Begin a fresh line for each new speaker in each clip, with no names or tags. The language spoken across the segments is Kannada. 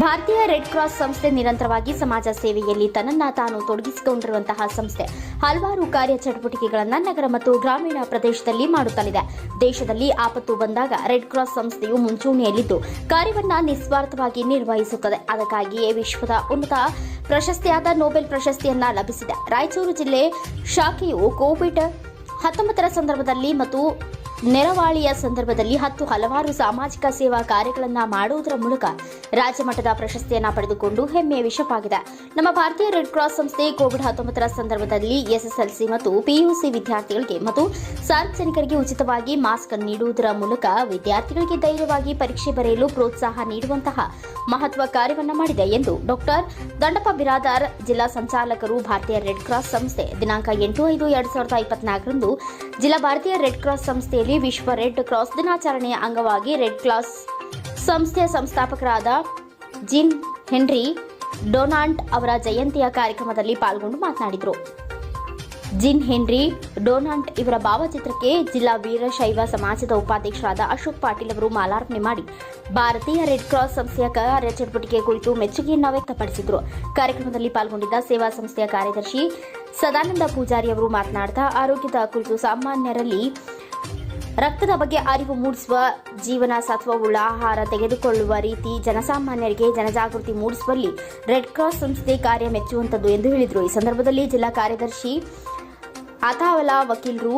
ಭಾರತೀಯ ರೆಡ್ ಕ್ರಾಸ್ ಸಂಸ್ಥೆ ನಿರಂತರವಾಗಿ ಸಮಾಜ ಸೇವೆಯಲ್ಲಿ ತನ್ನನ್ನ ತಾನು ತೊಡಗಿಸಿಕೊಂಡಿರುವಂತಹ ಸಂಸ್ಥೆ. ಹಲವಾರು ಕಾರ್ಯಚಟುವಟಿಕೆಗಳನ್ನು ನಗರ ಮತ್ತು ಗ್ರಾಮೀಣ ಪ್ರದೇಶದಲ್ಲಿ ಮಾಡುತ್ತಲಿದೆ. ದೇಶದಲ್ಲಿ ಆಪತ್ತು ಬಂದಾಗ ರೆಡ್ ಕ್ರಾಸ್ ಸಂಸ್ಥೆಯು ಮುಂಚೂಣಿಯಲ್ಲಿದ್ದು, ಕಾರ್ಯವನ್ನ ನಿಸ್ವಾರ್ಥವಾಗಿ ನಿರ್ವಹಿಸುತ್ತದೆ. ಅದಕ್ಕಾಗಿಯೇ ವಿಶ್ವದ ಉನ್ನತ ಪ್ರಶಸ್ತಿಯಾದ ನೊಬೆಲ್ ಪ್ರಶಸ್ತಿಯನ್ನ ಲಭಿಸಿದೆ. ರಾಯಚೂರು ಜಿಲ್ಲೆ ಶಾಖೆಯು ಕೋವಿಡ್ ಹತ್ತೊಂಬತ್ತರ ಸಂದರ್ಭದಲ್ಲಿ ಮತ್ತು ನೆರವಾಳಿಯ ಸಂದರ್ಭದಲ್ಲಿ ಹತ್ತು ಹಲವಾರು ಸಾಮಾಜಿಕ ಸೇವಾ ಕಾರ್ಯಗಳನ್ನು ಮಾಡುವುದರ ಮೂಲಕ ರಾಜ್ಯಮಟ್ಟದ ಪ್ರಶಸ್ತಿಯನ್ನು ಪಡೆದುಕೊಂಡು ಹೆಮ್ಮೆಯ ವಿಷಯವಾಗಿದೆ. ನಮ್ಮ ಭಾರತೀಯ ರೆಡ್ ಕ್ರಾಸ್ ಸಂಸ್ಥೆ ಕೋವಿಡ್ ಹತ್ತೊಂಬತ್ತರ ಸಂದರ್ಭದಲ್ಲಿ ಎಸ್ಎಸ್ಎಲ್ಸಿ ಮತ್ತು ಪಿಯುಸಿ ವಿದ್ಯಾರ್ಥಿಗಳಿಗೆ ಮತ್ತು ಸಾರ್ವಜನಿಕರಿಗೆ ಉಚಿತವಾಗಿ ಮಾಸ್ಕ್ ನೀಡುವುದರ ಮೂಲಕ ವಿದ್ಯಾರ್ಥಿಗಳಿಗೆ ಧೈರ್ಯವಾಗಿ ಪರೀಕ್ಷೆ ಬರೆಯಲು ಪ್ರೋತ್ಸಾಹ ನೀಡುವಂತಹ ಮಹತ್ವ ಕಾರ್ಯವನ್ನು ಮಾಡಿದೆ ಎಂದು ಡಾಕ್ಟರ್ ದಂಡಪ್ಪ ಬಿರಾದಾರ್ ಜಿಲ್ಲಾ ಸಂಚಾಲಕರು ಭಾರತೀಯ ರೆಡ್ ಕ್ರಾಸ್ ಸಂಸ್ಥೆ ದಿನಾಂಕ ಎಂಟು ಐದು ಎರಡು ಸಾವಿರದ ಇಪ್ಪತ್ನಾಲ್ಕರಂದು ಜಿಲ್ಲಾ ಭಾರತೀಯ ರೆಡ್ ಕ್ರಾಸ್ ಸಂಸ್ಥೆಯಲ್ಲಿ ವಿಶ್ವ ರೆಡ್ ಕ್ರಾಸ್ ದಿನಾಚರಣೆಯ ಅಂಗವಾಗಿ ರೆಡ್ ಕ್ರಾಸ್ ಸಂಸ್ಥೆಯ ಸಂಸ್ಥಾಪಕರಾದ ಜಿನ್ ಹೆನ್ರಿ ಡೊನಾಲ್ಡ್ ಅವರ ಜಯಂತಿಯ ಕಾರ್ಯಕ್ರಮದಲ್ಲಿ ಪಾಲ್ಗೊಂಡು ಮಾತನಾಡಿದರು. ಜಿನ್ ಹೆನ್ರಿ ಡೊನಾಲ್ಡ್ ಇವರ ಭಾವಚಿತ್ರಕ್ಕೆ ಜಿಲ್ಲಾ ವೀರಶೈವ ಸಮಾಜದ ಉಪಾಧ್ಯಕ್ಷರಾದ ಅಶೋಕ್ ಪಾಟೀಲ್ ಅವರು ಮಾಲಾರ್ಪಣೆ ಮಾಡಿ ಭಾರತೀಯ ರೆಡ್ ಕ್ರಾಸ್ ಸಂಸ್ಥೆಯ ಕಾರ್ಯಚಟುವಟಿಕೆ ಕುರಿತು ಮೆಚ್ಚುಗೆಯನ್ನು ವ್ಯಕ್ತಪಡಿಸಿದರು. ಕಾರ್ಯಕ್ರಮದಲ್ಲಿ ಪಾಲ್ಗೊಂಡಿದ್ದ ಸೇವಾ ಸಂಸ್ಥೆಯ ಕಾರ್ಯದರ್ಶಿ ಸದಾನಂದ ಪೂಜಾರಿ ಅವರು ಮಾತನಾಡ್ತಾ, ಆರೋಗ್ಯದ ಕುರಿತು ಸಾಮಾನ್ಯರಲ್ಲಿ ರಕ್ತದ ಬಗ್ಗೆ ಅರಿವು ಮೂಡಿಸುವ, ಜೀವನ ಸತ್ವವುಳ್ಳ ಆಹಾರ ತೆಗೆದುಕೊಳ್ಳುವ ರೀತಿ ಜನಸಾಮಾನ್ಯರಿಗೆ ಜನಜಾಗೃತಿ ಮೂಡಿಸುವಲ್ಲಿ ರೆಡ್ ಕ್ರಾಸ್ ಸಂಸ್ಥೆ ಕಾರ್ಯ ಮೆಚ್ಚುವಂಥದ್ದು ಎಂದು ಹೇಳಿದರು. ಈ ಸಂದರ್ಭದಲ್ಲಿ ಜಿಲ್ಲಾ ಕಾರ್ಯದರ್ಶಿ ಅಥಾವಲಾ ವಕೀಲರು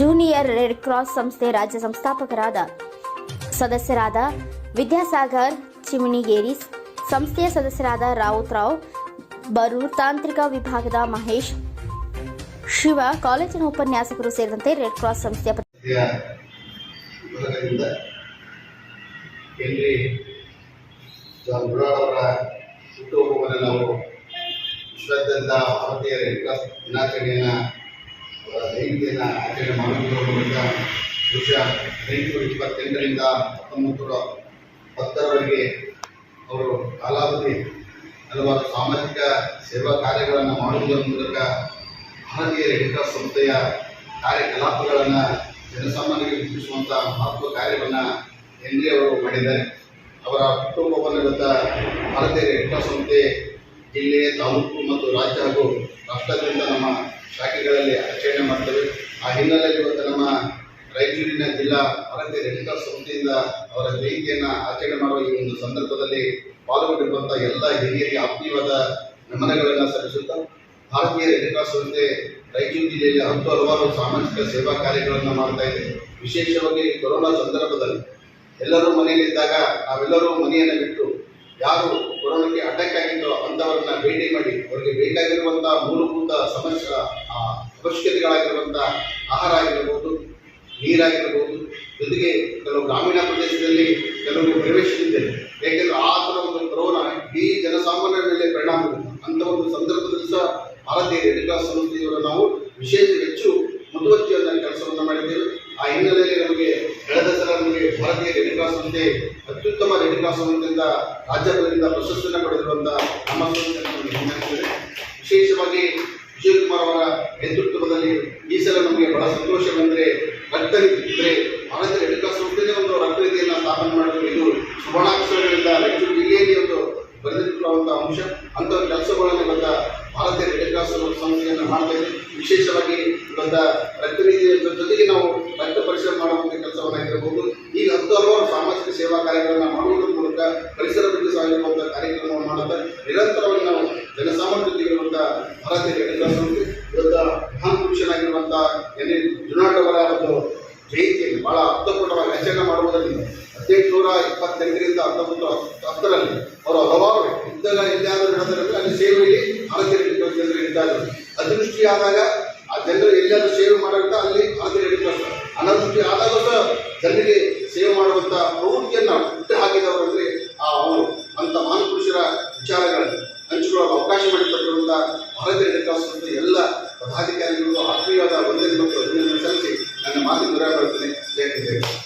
ಜೂನಿಯರ್ ರೆಡ್ ಕ್ರಾಸ್ ಸಂಸ್ಥೆ ರಾಜ್ಯ ಸಂಸ್ಥಾಪಕರಾದ ಸದಸ್ಯರಾದ ವಿದ್ಯಾಸಾಗರ್ ಚಿಮಣಿಗೇರಿಸ್ ಸಂಸ್ಥೆಯ ಸದಸ್ಯರಾದ ರಾವುತ್ ರಾವ್, ಬರೂರ್ ತಾಂತ್ರಿಕ ವಿಭಾಗದ ಮಹೇಶ್, ಶಿವ, ಕಾಲೇಜಿನ ಉಪನ್ಯಾಸಕರು ಸೇರಿದಂತೆ ರೆಡ್ ಕ್ರಾಸ್ ಸಂಸ್ಥೆಯ
ಮೂಲಕದಿಂದ ಹೆನ್ರಿ ಜಾನ್ ಬುರಾಡ್ ಅವರ ಹುಟ್ಟುಹಬ್ಬವನ್ನು ನಾವು ವಿಶ್ವಾದ್ಯಂತ ಭಾರತೀಯ ವಿಕಾಸ ದಿನಾಚರಣೆಯನ್ನು ಅವರ ಜಯಂತಿಯನ್ನು ಆಚರಣೆ ಮಾಡುವುದರ ಮೂಲಕ ಬಹುಶಃ ಹದಿನೆಂಟು ಇಪ್ಪತ್ತೆಂಟರಿಂದ ಹತ್ತೊಂಬತ್ತು ಹತ್ತರವರೆಗೆ ಅವರು ಕಾಲಾವಧಿ ಹಲವಾರು ಸಾಮಾಜಿಕ ಸೇವಾ ಕಾರ್ಯಗಳನ್ನು ಮಾಡುವುದರ ಮೂಲಕ ಭಾರತೀಯ ರೆಡ್ ಸಂಸ್ಥೆಯ ಕಾರ್ಯಕಲಾಪಗಳನ್ನು ಜನಸಾಮಾನ್ಯರಿಗೆ ಮುಟ್ಟಿಸುವಂಥ ಮಹತ್ವ ಕಾರ್ಯವನ್ನು ಡಿ ಅವರು ಮಾಡಿದ್ದಾರೆ. ಅವರ ಕುಟುಂಬವನ್ನು ಭಾರತೀಯ ರೆಡ್ ಸಂಸ್ಥೆ, ಜಿಲ್ಲೆ, ತಾಲೂಕು ಮತ್ತು ರಾಜ್ಯ ಹಾಗೂ ರಾಷ್ಟ್ರದಿಂದ ನಮ್ಮ ಶಾಖೆಗಳಲ್ಲಿ ಆಚರಣೆ ಮಾಡ್ತೇವೆ. ಆ ಹಿನ್ನೆಲೆಯಲ್ಲಿ ಇವತ್ತು ನಮ್ಮ ರಾಯಚೂರಿನ ಜಿಲ್ಲಾ ಭಾರತೀಯ ರೆಡ್ ಕ್ರಾಸ್ ಸಂಸ್ಥೆಯಿಂದ ಅವರ ಜಯಂತಿಯನ್ನು ಆಚರಣೆ ಮಾಡುವ ಈ ಒಂದು ಸಂದರ್ಭದಲ್ಲಿ ಪಾಲ್ಗೊಂಡಿರುವಂಥ ಎಲ್ಲ ಹಿರಿಯರಿಗೆ ಆತ್ಮೀಯವಾದ ನಮನಗಳನ್ನು ಸಲ್ಲಿಸುತ್ತಾ, ಭಾರತೀಯ ರೆಡ್ ಕ್ರಾಸ್ ಸಂಸ್ಥೆ ರಾಯಚೂರು ಜಿಲ್ಲೆಯಲ್ಲಿ ಹತ್ತು ಹಲವಾರು ಸಾಮಾಜಿಕ ಸೇವಾ ಕಾರ್ಯಗಳನ್ನು ಮಾಡ್ತಾ ಇದೆ. ವಿಶೇಷವಾಗಿ ಕೊರೋನಾ ಸಂದರ್ಭದಲ್ಲಿ ಎಲ್ಲರೂ ಮನೆಯಲ್ಲಿದ್ದಾಗ ನಾವೆಲ್ಲರೂ ಮನೆಯನ್ನು ಬಿಟ್ಟು ಯಾರು ಕೊರೋನಾಕ್ಕೆ ಅಟ್ಯಾಕ್ ಆಗಿದ್ದೋ ಅಂಥವ್ರನ್ನ ಭೇಟಿ ಮಾಡಿ ಅವರಿಗೆ ಬೇಕಾಗಿರುವಂಥ ಮೂಲಭೂತ ಸಮಸ್ಯೆ ಆ, ಅವಶ್ಯಕತೆಗಳಾಗಿರುವಂಥ ಆಹಾರ ಆಗಿರಬಹುದು ನೀರಾಗಿರಬಹುದು ಜೊತೆಗೆ ಕೆಲವು ಗ್ರಾಮೀಣ ಪ್ರದೇಶದಲ್ಲಿ ಕೆಲವು ಪ್ರವೇಶಿಸಿದ್ದೇವೆ ಯಾಕೆಂದ್ರೆ ಆ ಥರ ಒಂದು ಕೊರೋನಾ ಇಡೀ ಜನಸಾಮಾನ್ಯರ ಮೇಲೆ ಪರಿಣಾಮ ಅಂತ ಒಂದು ಸಂದರ್ಭದಲ್ಲಿ ಸಹ ಭಾರತೀಯ ರೆಡ್ ಕ್ರಾಸ್ ಸಂಸ್ಥೆಯವರು ನಾವು ವಿಶೇಷ ಹೆಚ್ಚು ಮುತುವರ್ಜಿಯಾದ ಕೆಲಸವನ್ನು ಮಾಡಿದ್ದೇವೆ. ಆ ಹಿನ್ನೆಲೆಯಲ್ಲಿ ನಮಗೆ ಕಳೆದ ಸಲ ನಮಗೆ ಭಾರತೀಯ ರೆಡ್ ಕ್ರಾಸ್ ಸಂಸ್ಥೆ, ಅತ್ಯುತ್ತಮ ರೆಡ್ ಕ್ರಾಸ್ ಸಂಸ್ಥೆಯಿಂದ ಪ್ರಶಸ್ತಿಯನ್ನು ಪಡೆದಿರುವಂಥ ನಮ್ಮ ಸಂಸ್ಥೆ ವಿಶೇಷವಾಗಿ ವಿಜಯಕುಮಾರ್ ಅವರ ನೇತೃತ್ವದಲ್ಲಿ ಈ ಸಲ ನಮಗೆ ಬಹಳ ಸಂತೋಷವೆಂದರೆ ರಕ್ತನಿಧಿ ಅಂದರೆ ಭಾರತೀಯ ರೆಡ್ ಕ್ರಾಸ್ ಸಂಸ್ಥೆನೇ ಒಂದು ರಕ್ತನಿಧಿಯನ್ನು ಸ್ಥಾಪನೆ ಮಾಡಿದ್ರು. ಇದು ಸುವರ್ಣಾಕ್ಷರಗಳಿಂದ ರಾಯಚೂರು ಜಿಲ್ಲೆಯಲ್ಲಿ ಒಂದು ಅಂಶ. ಅಂಥ ಕೆಲಸಗಳನ್ನು ಇವತ್ತ ಭಾರತೀಯ ರೆಡ್ ಕ್ರಾಸ್ ಸಂಸ್ಥೆಯನ್ನು ಮಾಡ್ತಾ ಇದೆ. ವಿಶೇಷವಾಗಿ ಇವತ್ತ ರಕ್ತನಿಧಿಯ ಜೊತೆಗೆ ನಾವು ರಕ್ತ ಪರಿಸರ ಮಾಡುವಂತಹ ಕೆಲಸವನ್ನಾಗಿರಬಹುದು ಈಗ ಹತ್ತು ಹಲವಾರು ಸಾಮಾಜಿಕ ಸೇವಾ ಕಾರ್ಯಗಳನ್ನು ಮಾಡುವುದರ ಮೂಲಕ ಪರಿಸರ ಬಗ್ಗೆ ಸಾಗಿರುವಂಥ ಕಾರ್ಯಕ್ರಮವನ್ನು ಮಾಡುತ್ತಾ ನಿರಂತರವಾಗಿ ನಾವು ಜನಸಾಮಾನ್ಯ ಜೊತೆಗೆ ಇರುವಂಥ ಭಾರತೀಯ ರೆಡ್ ಕ್ರಾಸ್ ಸಂಸ್ಥೆ ಇವತ್ತ ಮಹಾನ್ ಪುರುಷನಾಗಿರುವಂಥ ಎನ್ ಎ ಜುನಾಟ್ ಅವರ ಒಂದು ಜಯಂತಿಯನ್ನು ಬಹಳ ಅರ್ಥಪೂರ್ಣವಾಗಿ ಆಚರಣೆ ಮಾಡುವುದರಿಂದ ಹದಿನೆಂಟುನೂರ ಇಪ್ಪತ್ತೆಂಟರಿಂದ ಹತ್ತೊಂಬತ್ತು ಹತ್ತರಲ್ಲಿ ಅವರು ಹಲವಾರು ಯುದ್ಧ ಎಲ್ಲಿಯಾದರೂ ನಡೆದರೆ ಅಲ್ಲಿ ಸೇವೆಯಲ್ಲಿ ಭಾರತೀಯ ರೆಡ್ ಕ್ರಾಸ್ ಜನರು ಇದ್ದಾರೆ ಅತಿವೃಷ್ಟಿ ಆದಾಗ ಆ ಜನರು ಎಲ್ಲಿಯಾದರೂ ಸೇವೆ ಮಾಡುತ್ತಾ ಅಲ್ಲಿ ಅದು ಕ್ರಾಸ್ ಅನಾವೃಷ್ಟಿ ಆದಾಗ ಸಹ ಜನರಿಗೆ ಸೇವೆ ಮಾಡುವಂಥ ಪ್ರವೃತ್ತಿಯನ್ನು ಹುಟ್ಟು ಹಾಕಿದವರು ಅಂದರೆ ಆ ಅವರು. ಅಂಥ ಮಹಾನ್ ಪುರುಷರ ವಿಚಾರಗಳನ್ನು ಹಂಚಿಕೊಳ್ಳಲು ಅವಕಾಶ ಮಾಡಿಕೊಟ್ಟಿರುವಂಥ ಭಾರತೀಯ ರೆಡ್ ಎಲ್ಲ ಪದಾಧಿಕಾರಿಗಳು ಆತ್ಮೀಯವಾದ ವಂದನೆ ಮತ್ತು ಅಭಿನಂದನೆ ಸಲ್ಲಿಸಿ ನನ್ನ ಮಾತು ದೂರ ಜಯ ಹಿಂದ್, ಜೈ ಭಾರತ್.